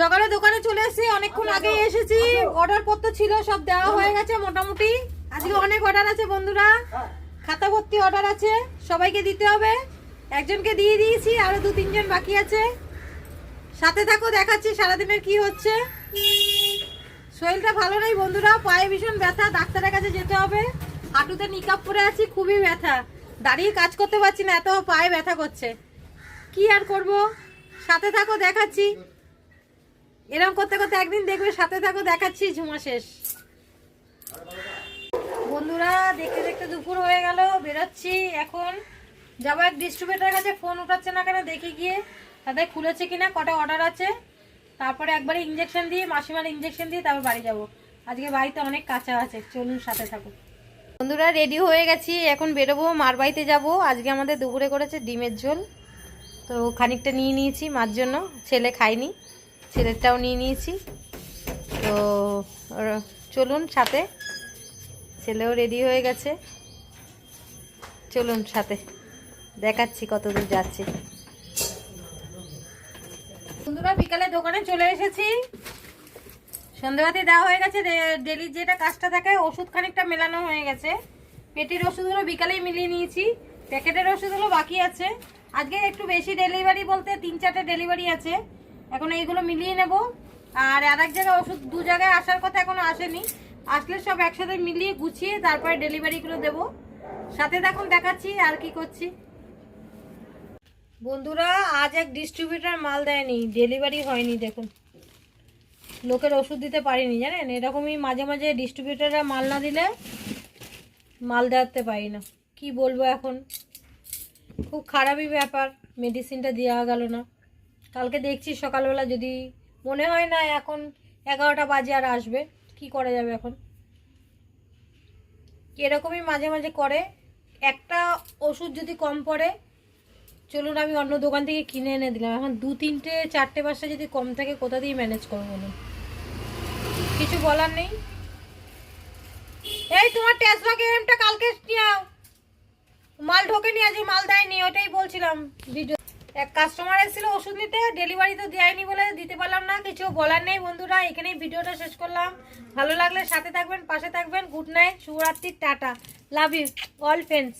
সকালে দোকানে চলে এসেছি অনেকক্ষণ আগে এসেছি। অর্ডার পত্র ছিল সব দেওয়া হয়ে গেছে মোটামুটি। আজকে অনেক অর্ডার আছে বন্ধুরা। খাতা ভর্তি অর্ডার আছে সবাইকে দিতে হবে। একজনকে দিয়ে দিয়েছি আরও দু তিনজন বাকি আছে। সাথে থাকো দেখাচ্ছি সারাদিনের কি হচ্ছে। শরীরটা ভালো নেই বন্ধুরা পায়ে ভীষণ ব্যথা ডাক্তারের কাছে যেতে হবে। হাঁটুতে নিকাপ পরে আছি খুবই ব্যথা। দাঁড়িয়ে কাজ করতে পারছি না এত পায়ে ব্যথা করছে। কি আর করব? সাথে থাকো দেখাচ্ছি। এরকম করতে করতে একদিন দেখবে, সাথে থাকো, দেখাচ্ছি, ঝুমা শেষ। বন্ধুরা, দেখতে দেখতে দুপুর হয়ে গেল, বেরোচ্ছি। এখন যাব এক ডিস্ট্রিবিউটার কাছে ফোন উঠাচ্ছে না কেন, দেখে গিয়ে তাদের খুলেছে কিনা, কটা অর্ডার আছে। তারপরে একবারে ইঞ্জেকশন দিয়ে, মাসিমার ইঞ্জেকশন দিয়ে তারপর বাড়ি যাব। আজকে বাড়িতে অনেক কাঁচা আছে, চলুন সাথে থাকুন বন্ধুরা রেডি হয়ে গেছি, এখন বেরোবো, মার বাড়িতে যাব। আজকে আমাদের দুপুরে করেছে ডিমের ঝোল। তো খানিকটা নিয়ে নিয়েছি মার জন্য, ছেলে খায়নি। ছেলেরটাও নিয়ে নিয়েছি। তো চলুন সাথে। ছেলেও রেডি হয়ে গেছে। চলুন সাথে। দেখাচ্ছি কত দূর যাচ্ছি। বন্ধুরা, বিকালে দোকানে চলে এসেছি। সন্ধ্যেবাতি দেওয়া হয়ে গেছে। ডেলি যেটা কাজটা থাকে, ওষুধ খানিকটা মেলানো হয়ে গেছে। পেটির ওষুধগুলো বিকালেই মিলিয়ে নিয়েছি। প্যাকেটের ওষুধগুলো বাকি আছে। আজকে একটু বেশি ডেলিভারি বলতে তিন চারটে ডেলিভারি আছে। এখন এইগুলো মিলিয়ে নেব। আর আর এক জায়গায় ওষুধ, দু জায়গায় আসার কথা এখনও আসেনি। আসলে সব একসাথে মিলিয়ে গুছিয়ে তারপরে ডেলিভারিগুলো দেব। সাথে দেখুন দেখাচ্ছি আর কি করছি। বন্ধুরা, আজ এক ডিস্ট্রিবিউটার মাল দেয়নি ডেলিভারি হয়নি, দেখুন। লোকের ওষুধ দিতে পারিনি, জানেন? এরকমই মাঝে মাঝে ডিস্ট্রিবিউটাররা মাল না দিলে মাল দেওয়াতে পারি না। কি বলব এখন? খুব খারাপই ব্যাপার মেডিসিনটা দেওয়া গেল না। কালকে দেখছি সকালবেলা যদি মনে হয় না এখন এগারোটা বাজে আর আসবে, কি করা যাবে এখন? এরকমই মাঝে মাঝে করে। একটা ওষুধ যদি কম পড়ে, চলুন আমি অন্য দোকান থেকে কিনে এনে দিলাম। এখন দু তিনটে, চারটে, পাঁচটা যদি কম থাকে, কোথা দিয়ে ম্যানেজ করব বলুন? কিছু বলার নেই? এই তোমার টেসলা গেমটা কালকে নিয়ে মাল ঢোকেনি, আজকে মাল দেয়নি, ওটাই বলছিলাম। ভিডিও এক কাস্টমার এসেছিল ওষুধ নিতে ডেলিভারি তো দেয়নি বলে দিতে পারলাম না কিছু বলার নেই বন্ধুরা, এখানেই ভিডিওটা শেষ করলাম। ভালো লাগলে সাথে থাকবেন, পাশে থাকবেন গুড নাইট শুভরাত্রি, tata love you all friends